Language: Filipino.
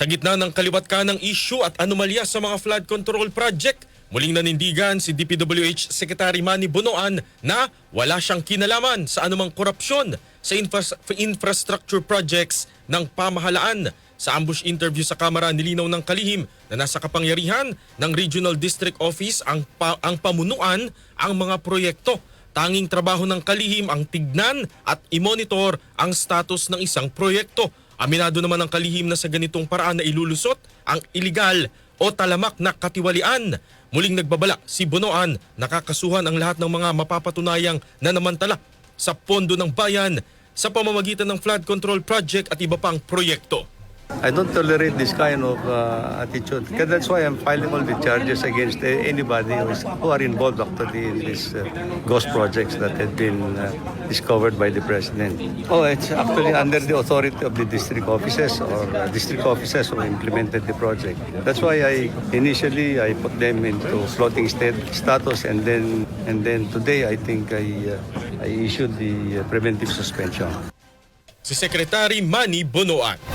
Sa gitna ng kaliwat ka ng issue at anomalya sa mga flood control project, muling nanindigan si DPWH Secretary Manny Bonoan na wala siyang kinalaman sa anumang korupsyon sa infras- infrastructure projects ng pamahalaan. Sa ambush interview sa Kamara, nilinaw ng kalihim na nasa kapangyarihan ng Regional District Office ang, pa- ang pamunuan ang mga proyekto. Tanging trabaho ng kalihim ang tignan at i-monitor ang status ng isang proyekto. Aminado naman ang kalihim na sa ganitong paraan na ilulusot ang iligal o talamak na katiwalian. Muling nagbabala si Bonoan, nakakasuhan ang lahat ng mga mapapatunayang nanamantala sa pondo ng bayan sa pamamagitan ng flood control project at iba pang proyekto. I don't tolerate this kind of uh, attitude. That's why I'm filing all the charges against uh, anybody who, is, who are involved actually in these uh, ghost projects that had been uh, discovered by the president. Oh, it's actually under the authority of the district offices or uh, district offices who implemented the project. That's why I initially I put them into floating state status, and then and then today I think I uh, I issued the uh, preventive suspension. Si Secretary Manny Bonoan.